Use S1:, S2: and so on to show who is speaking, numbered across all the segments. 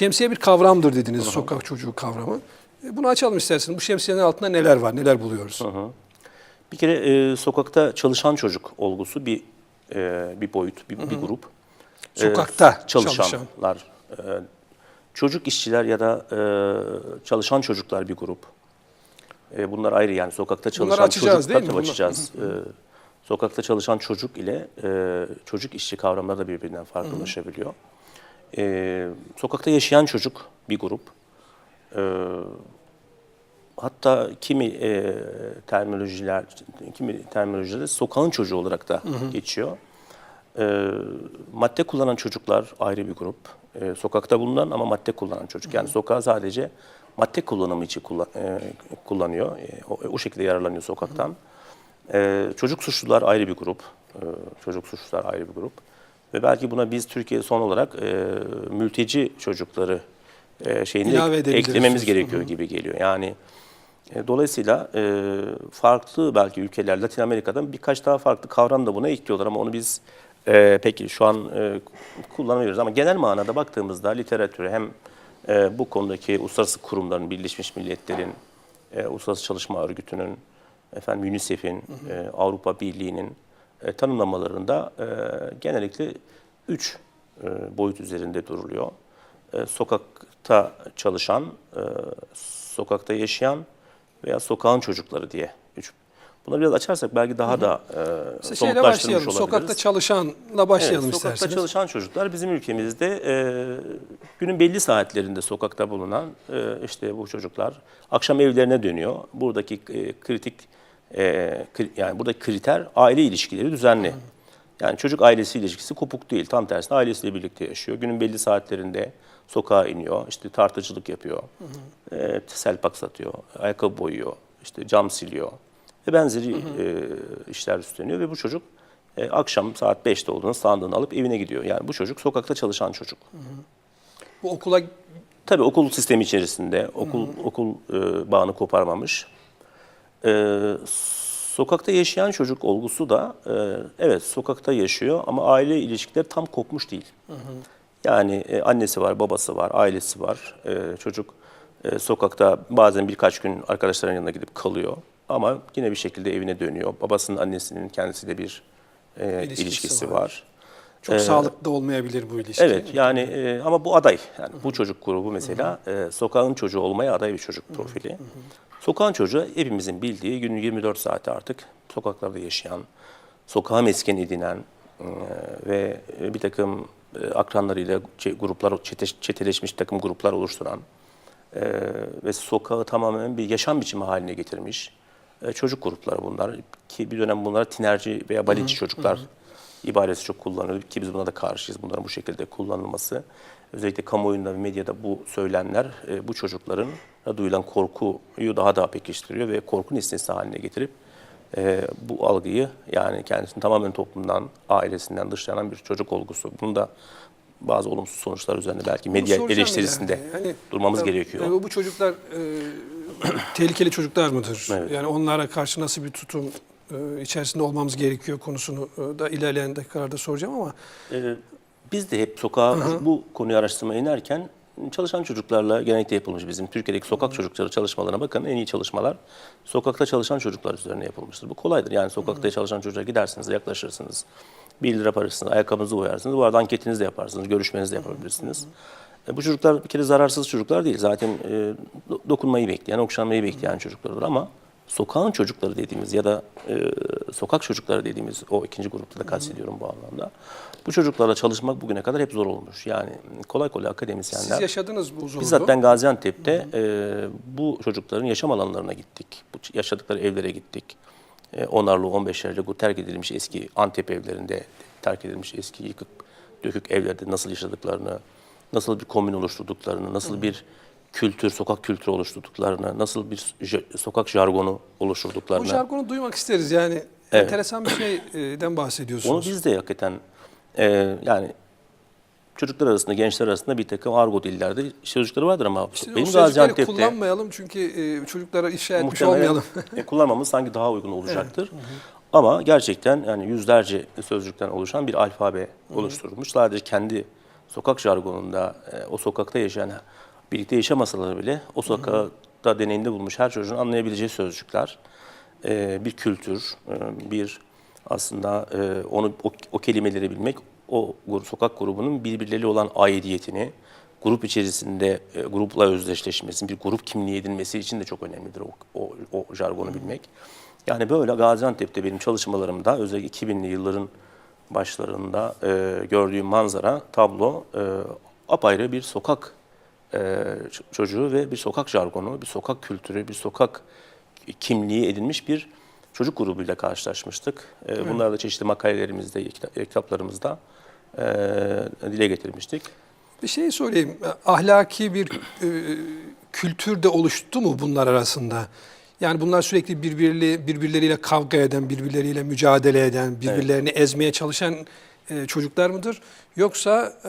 S1: Şemsiye bir kavramdır dediniz, sokak çocuğu kavramı. E, Bunu açalım isterseniz. Bu şemsiyenin altında neler var, neler buluyoruz?
S2: Bir kere e, sokakta çalışan çocuk olgusu bir e, bir boyut, bir, bir grup. E,
S1: Sokakta
S2: çalışanlar, e, çocuk işçiler ya da e, çalışan çocuklar bir grup. E, bunlar ayrı yani sokakta çalışan
S1: açacağız
S2: çocuk
S1: değil mi?
S2: açacağız. E, sokakta çalışan çocuk ile e, çocuk işçi kavramları da birbirinden farklılaşabiliyor. E, sokakta yaşayan çocuk bir grup. E, Hatta kimi e, terminolojiler, kimi terminolojilerde sokağın çocuğu olarak da geçiyor. E, madde kullanan çocuklar ayrı bir grup. E, sokakta bulunan ama madde kullanan çocuk. Yani sokağı sadece madde kullanımı için kullan, e, kullanıyor. E, o, o şekilde yararlanıyor sokaktan. E, çocuk suçlular ayrı bir grup. E, çocuk suçlular ayrı bir grup. Ve belki buna biz Türkiye son olarak e, mülteci çocukları e, şeyini
S1: İlave
S2: eklememiz gerekiyor gibi geliyor. Yani e, Dolayısıyla e, farklı belki ülkeler, Latin Amerika'dan birkaç daha farklı kavram da buna ekliyorlar ama onu biz e, peki şu an e, kullanamıyoruz. Ama genel manada baktığımızda literatüre hem e, bu konudaki uluslararası kurumların, Birleşmiş Milletler'in, e, Uluslararası Çalışma Örgütü'nün, efendim UNICEF'in, e, Avrupa Birliği'nin e, tanımlamalarında e, genellikle üç e, boyut üzerinde duruluyor. E, sokakta çalışan, e, sokakta yaşayan veya sokağın çocukları diye. Üç. Bunları biraz açarsak belki daha da e,
S1: Mesela şeyle
S2: somutlaştırmış olabiliriz.
S1: Sokakta çalışanla başlayalım
S2: Evet, sokakta
S1: isterseniz.
S2: çalışan çocuklar bizim ülkemizde e, günün belli saatlerinde sokakta bulunan e, işte bu çocuklar akşam evlerine dönüyor. Buradaki e, kritik e, yani buradaki kriter aile ilişkileri düzenli. Yani çocuk ailesi ilişkisi kopuk değil. Tam tersine ailesiyle birlikte yaşıyor. Günün belli saatlerinde sokağa iniyor. işte tartıcılık yapıyor. E, selpak satıyor. Ayakkabı boyuyor. işte cam siliyor. Ve benzeri e, işler üstleniyor ve bu çocuk e, akşam saat 5'te olduğunda sandığını alıp evine gidiyor. Yani bu çocuk sokakta çalışan çocuk.
S1: Bu okula
S2: Tabii okul sistemi içerisinde okul okul e, bağını koparmamış. E, sokakta yaşayan çocuk olgusu da e, evet sokakta yaşıyor ama aile ilişkileri tam kopmuş değil. Yani e, annesi var, babası var, ailesi var. E, çocuk e, sokakta bazen birkaç gün arkadaşlarının yanına gidip kalıyor ama yine bir şekilde evine dönüyor. Babasının, annesinin kendisiyle bir e,
S1: İlişkisi
S2: ilişkisi
S1: var.
S2: var.
S1: Çok sağlıklı olmayabilir bu ilişki.
S2: Evet yani e, ama bu aday. Yani bu çocuk grubu mesela e, sokağın çocuğu olmaya aday bir çocuk profili. Sokağın çocuğu hepimizin bildiği günün 24 saati artık sokaklarda yaşayan, sokağa mesken edinen e, ve bir takım e, akranlarıyla gruplar çete, çeteleşmiş takım gruplar oluşturan e, ve sokağı tamamen bir yaşam biçimi haline getirmiş e, çocuk grupları bunlar ki bir dönem bunlara tinerci veya baleci çocuklar ibaresi çok kullanılıyor ki biz buna da karşıyız bunların bu şekilde kullanılması. Özellikle kamuoyunda ve medyada bu söylenler e, bu çocukların duyulan korkuyu daha da pekiştiriyor ve korku nesnesi haline getirip e, bu algıyı yani kendisini tamamen toplumdan, ailesinden dışlayan bir çocuk olgusu. Bunun da bazı olumsuz sonuçlar üzerine belki
S1: Bunu
S2: medya eleştirisinde
S1: ileride. Yani,
S2: durmamız
S1: tabii,
S2: gerekiyor.
S1: yani bu çocuklar e, tehlikeli çocuklar mıdır?
S2: Evet.
S1: Yani onlara karşı nasıl bir tutum içerisinde olmamız gerekiyor konusunu e, da ilerleyen dakikalarda soracağım ama
S2: Ee, biz de hep sokağa bu konuyu araştırmaya inerken çalışan çocuklarla genellikle yapılmış bizim Türkiye'deki sokak çocukları çalışmalarına bakın en iyi çalışmalar sokakta çalışan çocuklar üzerine yapılmıştır. Bu kolaydır yani sokakta çalışan çocuğa gidersiniz yaklaşırsınız. 1 lira parasını ayakkabınızı boyarsınız. Bu arada anketinizi de yaparsınız, görüşmenizi de yapabilirsiniz. E, Bu çocuklar bir kere zararsız çocuklar değil. Zaten e, do- dokunmayı bekleyen, okşanmayı bekleyen çocuklardır ama sokağın çocukları dediğimiz ya da e, sokak çocukları dediğimiz o ikinci grupta da kastediyorum bu anlamda. Bu çocuklarla çalışmak bugüne kadar hep zor olmuş. Yani kolay kolay akademisyenler...
S1: siz yaşadınız bu zorluğu.
S2: Bizzat ben Gaziantep'te e, bu çocukların yaşam alanlarına gittik. Bu yaşadıkları evlere gittik. E, onarlı 15'lerce bu terk edilmiş eski Antep evlerinde terk edilmiş eski yıkık dökük evlerde nasıl yaşadıklarını, nasıl bir komün oluşturduklarını, nasıl bir kültür, sokak kültürü oluşturduklarını, nasıl bir sokak jargonu
S1: bu
S2: oluşturduklarını.
S1: jargonu duymak isteriz yani. Enteresan bir şeyden bahsediyorsunuz.
S2: Onu biz de hakikaten e, yani çocuklar arasında, gençler arasında bir takım argo dillerde sözcükleri vardır ama
S1: İşte
S2: benim
S1: o
S2: Gaziantep'te
S1: kullanmayalım çünkü e, çocuklara ifşa etmiş olmayalım.
S2: e, kullanmamız sanki daha uygun olacaktır. Ama gerçekten yani yüzlerce sözcükten oluşan bir alfabe oluşturulmuş. Sadece kendi sokak jargonunda e, o sokakta yaşayan, birlikte yaşamasalar bile o sokakta deneyimde bulmuş her çocuğun anlayabileceği sözcükler, e, bir kültür, e, bir aslında e, onu o, o kelimeleri bilmek, o sokak grubunun birbirleriyle olan aidiyetini, grup içerisinde e, grupla özdeşleşmesi, bir grup kimliği edinmesi için de çok önemlidir o, o, o jargonu bilmek. Yani böyle Gaziantep'te benim çalışmalarımda özellikle 2000'li yılların başlarında e, gördüğüm manzara, tablo e, apayrı bir sokak e, çocuğu ve bir sokak jargonu, bir sokak kültürü, bir sokak kimliği edinmiş bir çocuk grubuyla karşılaşmıştık. E, bunları da çeşitli makalelerimizde, kita- kitaplarımızda e, dile getirmiştik.
S1: Bir şey sorayım. Ahlaki bir e, kültür de oluştu mu bunlar arasında? Yani bunlar sürekli birbirli, birbirleriyle kavga eden, birbirleriyle mücadele eden, birbirlerini ezmeye çalışan e, çocuklar mıdır? Yoksa e,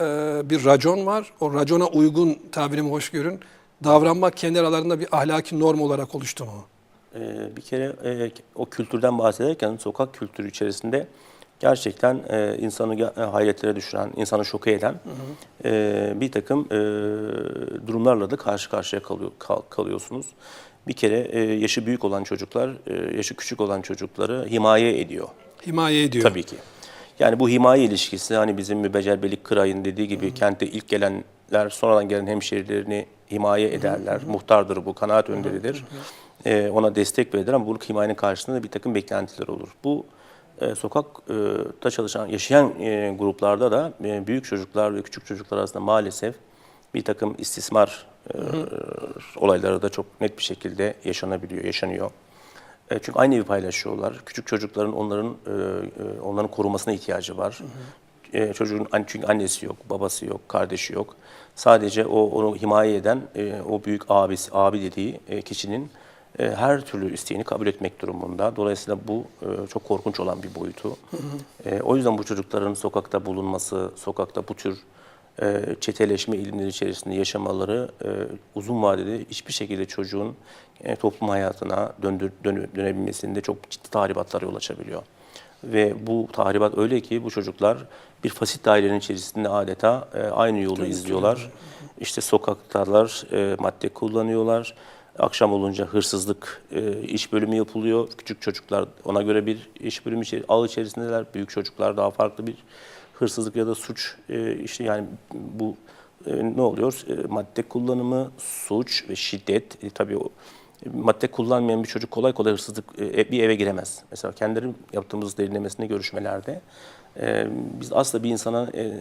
S1: bir racon var, o racona uygun tabirimi hoş görün, davranmak kendi aralarında bir ahlaki norm olarak oluştu mu?
S2: Ee, bir kere e, o kültürden bahsederken sokak kültürü içerisinde gerçekten e, insanı e, hayretlere düşüren, insanı şoke eden e, bir takım e, durumlarla da karşı karşıya kalıyor, kal- kalıyorsunuz. Bir kere e, yaşı büyük olan çocuklar, e, yaşı küçük olan çocukları himaye ediyor.
S1: Himaye ediyor.
S2: Tabii ki. Yani bu himaye ilişkisi hani bizim Mübecelbelik Kıray'ın dediği gibi kente ilk gelenler sonradan gelen hemşehrilerini himaye ederler. Muhtardır bu, kanaat önderidir. Ee, ona destek verilir ama bunun himayenin karşısında da bir takım beklentiler olur. Bu e, sokakta çalışan, yaşayan e, gruplarda da e, büyük çocuklar ve küçük çocuklar arasında maalesef bir takım istismar e, olayları da çok net bir şekilde yaşanabiliyor, yaşanıyor. E, Çünkü aynı evi paylaşıyorlar. Küçük çocukların onların e, e, onların korumasına ihtiyacı var. E, Çocuğun an- çünkü annesi yok, babası yok, kardeşi yok. Sadece o onu himaye eden e, o büyük abisi, abi dediği e, kişinin e, her türlü isteğini kabul etmek durumunda. Dolayısıyla bu e, çok korkunç olan bir boyutu. E, O yüzden bu çocukların sokakta bulunması, sokakta bu tür çeteleşme ilimleri içerisinde yaşamaları e, uzun vadede hiçbir şekilde çocuğun e, toplum hayatına döndür, dönü- dönebilmesinde çok ciddi tahribatlara yol açabiliyor. Ve bu tahribat öyle ki bu çocuklar bir fasit dairenin içerisinde adeta e, aynı yolu izliyorlar. İşte sokaktalar, e, madde kullanıyorlar. Akşam olunca hırsızlık e, iş bölümü yapılıyor. Küçük çocuklar ona göre bir iş bölümü ağ içerisindeler. Büyük çocuklar daha farklı bir hırsızlık ya da suç e, işte yani bu e, ne oluyor? E, madde kullanımı, suç ve şiddet. E, tabii o e, madde kullanmayan bir çocuk kolay kolay hırsızlık e, bir eve giremez. Mesela kendilerim yaptığımız derinlemesine görüşmelerde e, biz asla bir insana e,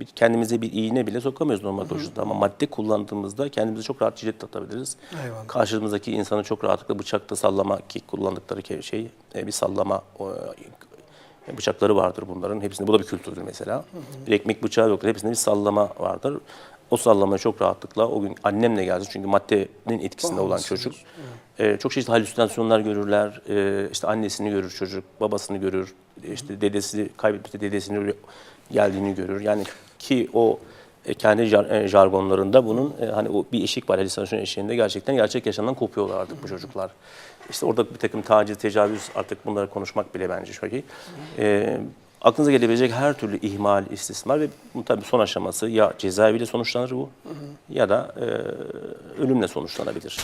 S2: bir, kendimize bir iğne bile sokamıyoruz normal koşulda ama madde kullandığımızda kendimize çok rahat cilet atabiliriz.
S1: Eyvallah.
S2: Karşımızdaki insanı çok rahatlıkla bıçakla sallama ki kullandıkları şey e, bir sallama e, bıçakları vardır bunların. Hepsinde bu da bir kültürdür mesela. Bir ekmek bıçağı yoktur. Hepsinde bir sallama vardır. O sallamayı çok rahatlıkla o gün annemle geldi. Çünkü maddenin etkisinde olan çocuk. e, çok çeşitli halüsinasyonlar görürler. E, işte annesini görür çocuk, babasını görür. işte dedesi kaybetmişti dedesini geldiğini görür. Yani ki o kendi jar- e, jargonlarında bunun e, hani o bir eşik var halüsinasyon eşiğinde gerçekten gerçek yaşamdan kopuyorlar artık bu çocuklar. İşte orada bir takım taciz, tecavüz artık bunları konuşmak bile bence çok iyi. E, aklınıza gelebilecek her türlü ihmal, istismar ve bu tabii son aşaması ya cezaeviyle sonuçlanır bu ya da e, ölümle sonuçlanabilir.